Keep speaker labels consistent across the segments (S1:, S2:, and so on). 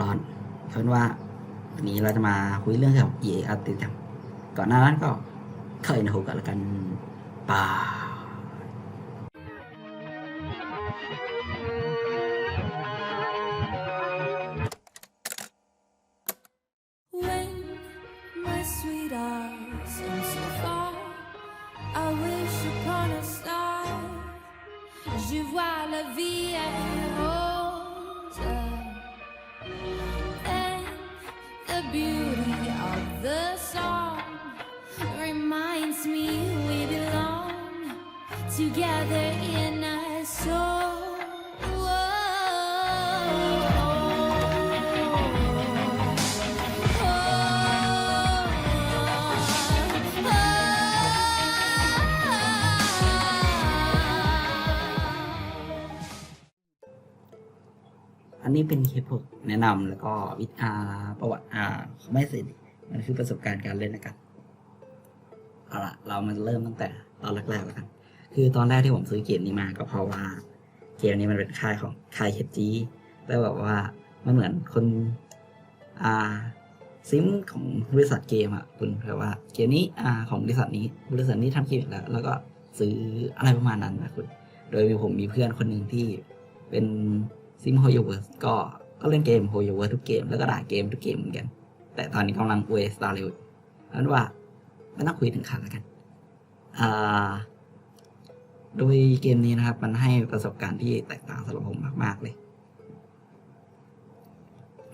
S1: ร้อนเอาะนว่าวันนี้เราจะมาคุยเรื่องเกี่ยวกับเอ a r t i s ครับก่อนหน้านั้นก็เคยนะฮกันกันป่า
S2: เ Je beauty of the song reminds me we belong together in
S1: นนี้เป็นเคปผมแนะนำแล้วก็วิทาประวัติอ่าไม่สิมันคือประสบการณ์การเล่นนะครับเอาละเรามาเริ่มตั้งแต่ตอนแรกๆแล้วกัน คือตอนแรกที่ผมซื้อเกมนี้มาก็เพราะว่าเกมนี้มันเป็นค่ายของค่ายเฮจีแล้วแบบว่ามันเหมือนคนอ่าซิมของบริษัทเกมอะคุณแปลว่าเกมนี้อ่าของบริษัทนี้บริษัทนี้ทำเกมแล้วแล้วก็ซื้ออะไรประมาณนั้นนะคุณ โดยมีผมมีเพื่อนคนหนึ่งที่เป็น ซิมโฮโยเวิร์สก็ก็เล่นเกมโฮโยเวิร์สทุกเกมแล้วก็ด่าเกมทุกเกมเหมือนกัน แต่ตอนนี้กำลังอวยสตาร์เร็วนั้นว่าไม่ต้องคุยถึงขาดแล้วกันอ่าโดยเกมนี้นะครับ มันให้ประสบการณ์ที่แตกต่างสำหรับผมมาก ๆ เลย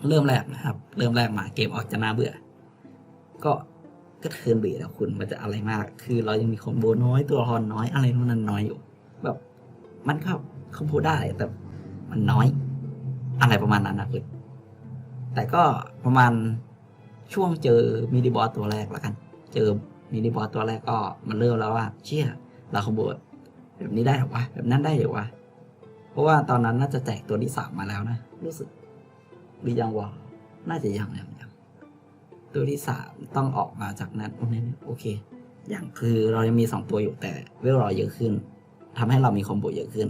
S1: เริ่มแรกนะครับ เริ่มแรกมาเกมออกจะน่าเบื่อ ก็ก็เทิร์นเบสแล้วคุณมันจะอะไรมาก คือเรายังมีคอมโบน้อยตัวละครน้อยอะไรพวกนั้นน้อยอยู่ แบบ มันก็คอมโบได้แต่ มันน้อย อะไรประมาณนั้นนะคุณแต่ก็ประมาณช่วงเจอมินิบอสตัวแรกแล้วกัน เจอมินิบอสตัวแรกก็มันเริ่มแล้วว่า เชี่ยเราคอมโบแบบนี้ได้หรอวะแบบนั้นได้เหรอวะเพราะว่าตอนนั้นน่าจะแจกตัวที่สามมาแล้วนะ รู้สึกหรือยังวะน่าจะยังยังยังตัวที่สามต้องออกมาจากนั้นโอเคโอเค อย่างคือเรายังมีสองตัวอยู่แต่เวลเราเยอะขึ้นทำให้เรามีคอมโบเยอะขึ้น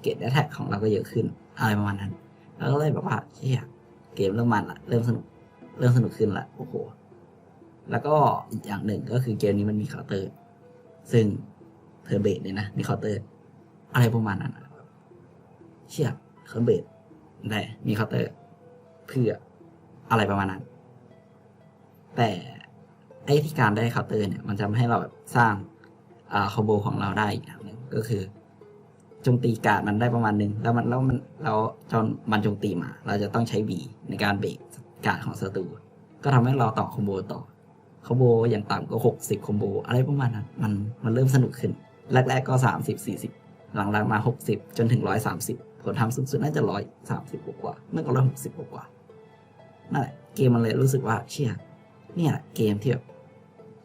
S1: เกรดแท็กของเราก็เยอะขึ้น อะไรประมาณนั้นแล้วก็เลยแบบว่าเชี่ยเกมเริ่มมันละเริ่มสนุก เริ่มสนุกขึ้นละโอ้โห แล้วก็อีกอย่างหนึ่งก็คือเกมนี้มันมีเคาน์เตอร์ ซึ่งเทอร์เบดเนี่ยนะมีเคาน์เตอร์ อะไรประมาณนั้นเชี่ยเคาน์เบดได้มีเคาน์เตอร์ เพื่ออะไรประมาณนั้น แต่ไอ้ที่การได้เคาน์เตอร์เนี่ย มันจะทำให้เราแบบสร้างอ่าคอมโบของเราได้อีกอย่างหนึ่งก็คือ จมตีการ์ดมันได้ประมาณหนึ่งแล้วมันแล้วมันเราจนมันจมตีมา เราจะต้องใช้บีในการเบรกการ์ดของศัตรูก็ทำให้เราต่อคอมโบต่อคอมโบอย่างต่ำก็หกสิบคอมโบอะไรประมาณนั้นมันมันเริ่มสนุกขึ้น แรก ๆก็สามสิบสี่สิบหลังๆมาหกสิบจนถึงร้อยสามสิบผลทำสูงสุดน่าจะร้อยสามสิบกว่าๆไม่ก็ร้อยหกสิบกว่านั่นแหละเกมมันเลยรู้สึกว่าเชี่ยเนี่ยเกมที่แบบ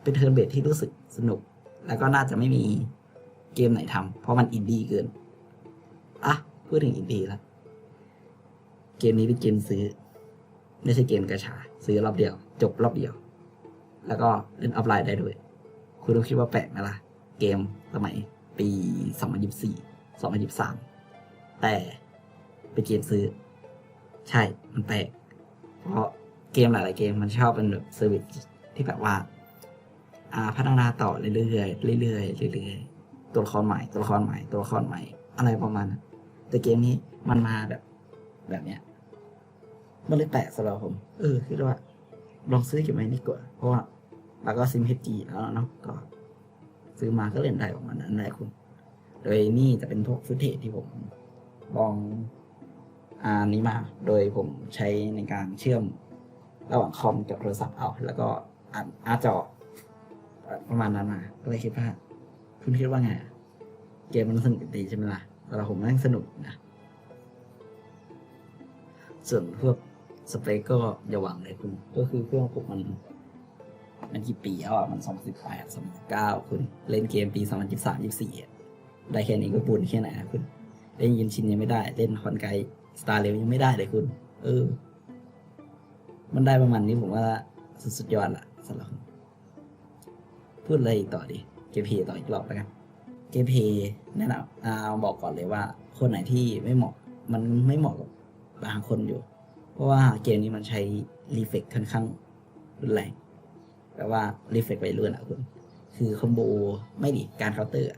S1: เป็นเทิร์นเบสที่รู้สึกสนุก แล้วก็น่าจะไม่มีเกมไหนทำเพราะมันอินดี้เกิน อะพูดถึงอินดี้แล้วเกมนี้เป็นเกมซื้อ ไม่ใช่เกมกระชา ซื้อรอบเดียว จบรอบเดียว แล้วก็เล่นออฟไลน์ได้ด้วย คุณต้องคิดว่าแปลกไหมล่ะ เกมสมัยปี 2024 2023 แต่เป็นเกมซื้อ ใช่มันแปลก เพราะเกมหลาย ๆ เกมมันชอบเป็นแบบเซอร์วิสที่แบบว่า อ่าพัฒนาต่อเรื่อยๆเรื่อยๆเรื่อยๆตัวละครใหม่ตัวละครใหม่ตัวละครใหม่ อะไรประมาณนั้น แต่เกมนี้มันมาแบบ แบบเนี้ย มันเลยแปลกสำหรับผม เออคิดว่า ลองซื้อเก็บไว้ดีกว่า เพราะว่าเราก็ซิมเฮจีแล้วเนาะก็ ซื้อมาก็เล่นได้ประมาณนั้นแหละคุณ โดยนี่จะเป็นพวกฟุตเทจที่ผมลองอ่านนี้มา โดยผมใช้ในการเชื่อมระหว่างคอมกับโทรศัพท์เอา แล้วก็อ่านอาจอประมาณนั้นมา ก็เลยคิดว่า คุณคิดว่าไง เกมมันสนุกดีใช่ไหมล่ะ สำหรับผมแม่งสนุกนะ ส่วนพวกสเปคก็อย่าหวังเลยคุณ ก็คือเครื่องผมมัน มันกี่ปีแล้วอะ มันสองสิบแปดสองสิบเก้าคุณ เล่นเกมปีสองพันยี่สามยี่สี่ได้แค่นี้ก็บุญแค่ไหนนะคุณ เล่นยินชินยังไม่ได้ เล่นคอนไกสตาร์เลวยังไม่ได้เลยคุณ เออ มันได้ประมาณนี้ผมว่าสุดยอดละสำหรับพูดอะไรอีกต่อดิเกมเพย์ต่ออีกรอบแล้วกัน เกมเพย์แนะนำอ่าบอกก่อนเลยว่า คนไหนที่ไม่เหมาะมันไม่เหมาะกับบางคนอยู่ เพราะว่าเกมนี้มันใช้รีเฟกค่อนข้างรุนแรงแปลว่ารีเฟกไปเรื่อยอะคุณคือคอมโบไม่ดีการเคาน์เตอร์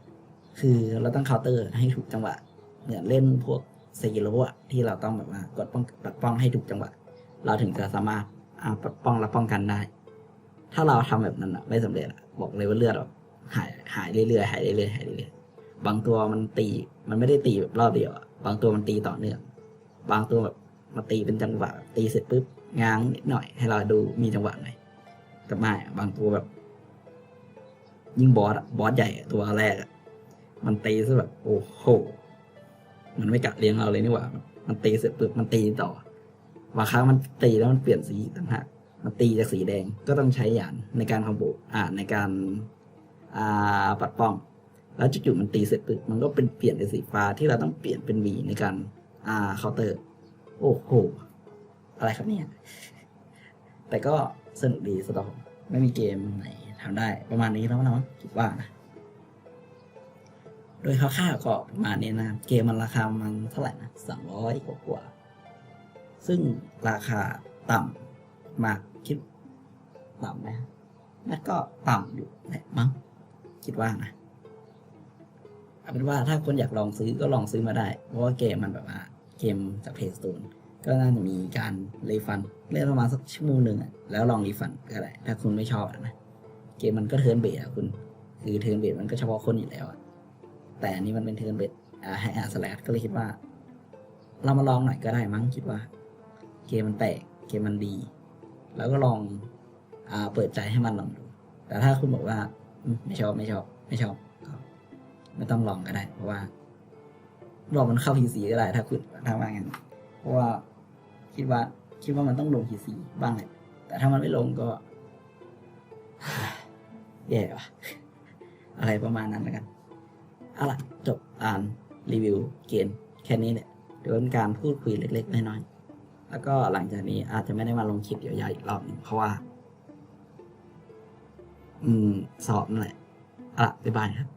S1: คือเราต้องเคาน์เตอร์ให้ถูกจังหวะ เหมือนเล่นพวกเซกิโรอะที่เราต้องแบบว่ากดป้องปัดป้องให้ถูกจังหวะ เราถึงจะสามารถปัดป้องและป้องกันได้ ถ้าเราทำแบบนั้นอะไม่สำเร็จอะบอกเลยว่าเลือดแบบหาย หายเรื่อยๆหายเรื่อยๆหายเรื่อยๆบางตัวมันตี มันไม่ได้ตีแบบรอบเดียวบางตัวมันตีต่อเนื่องบางตัวแบบมาตีเป็นจังหวะตีเสร็จปุ๊บง้างนิดหน่อย ให้เราดูมีจังหวะหน่อยแต่ไม่บางตัวแบบ ยิ่งบอสบอสใหญ่ตัวแรกมันตีซะแบบ โอ้โห มันไม่กัดเลี้ยงเราเลยนี่หว่า มันตีเสร็จปุ๊บมันตีต่อบางครั้งมันตีแล้วมันเปลี่ยนสีอีกต่างหากมันตีจากสีแดงก็ต้องใช้หยานในการคอมโบอ่าในการ ปัดป้อง แล้วจู่ๆมันตีเสร็จปุ๊บมันก็เป็นเปลี่ยนเป็นสีฟ้าที่เราต้องเปลี่ยนเป็นวีในการอ่าเคาน์เตอร์ โอ้โห อะไรครับเนี่ย แต่ก็สนุกดีสตอร์ไม่มีเกมไหนทำได้ประมาณนี้แล้วเนาะคิดว่านะโดยคร่าวๆก็ประมาณนี้นะเกมมันราคามันเท่าไหร่นะสามร้อยกว่าซึ่งราคาต่ำมากคิดต่ำไหมนั่นก็ต่ำอยู่แหละมั้ง คิดว่านะเอาเป็นว่าถ้าคนอยากลองซื้อก็ลองซื้อมาได้ เพราะว่าเกมมันแบบว่าเกมจากเพจสโตนก็น่าจะมีการรีฟันเล่นประมาณสักชั่วโมงหนึ่งแล้วลองรีฟันก็ได้ถ้าคุณไม่ชอบนะเกมมันก็เทิร์นเบสอะคุณ คือเทิร์นเบสมันก็เฉพาะคนอยู่แล้วอะแต่อันนี้มันเป็นเทิร์นเบสอ่าให้อาสแลดก็เลยคิดว่า เรามาลองหน่อยก็ได้มั้งคิดว่า เกมมันแปลกเกมมันดี แล้วก็ลองอเปิดใจให้มันลองดู แต่ถ้าคุณบอกว่า ไม่ชอบไม่ชอบ ไม่ชอบก็ไม่ต้องลองก็ได้ เพราะว่าลองมันเข้า PC ก็ได้ ถ้าคุณถ้าว่างั้นเพราะว่าคิดว่า คิดว่ามันต้องลง PC บ้างแหละแต่ถ้ามันไม่ลงก็แย่ว่ะอะไรประมาณนั้นแล้วกันเอาล่ะจบอ่านรีวิวเกมแค่นี้แหละเดี๋ยวเป็นการพูดคุยเล็กๆน้อยๆแล้วก็หลังจากนี้อาจจะไม่ได้มาลงคลิปยาวๆอีกรอบหนึ่งเพราะว่า อืมสอบนั่นแหละอาล่ะบ๊ายบายครับ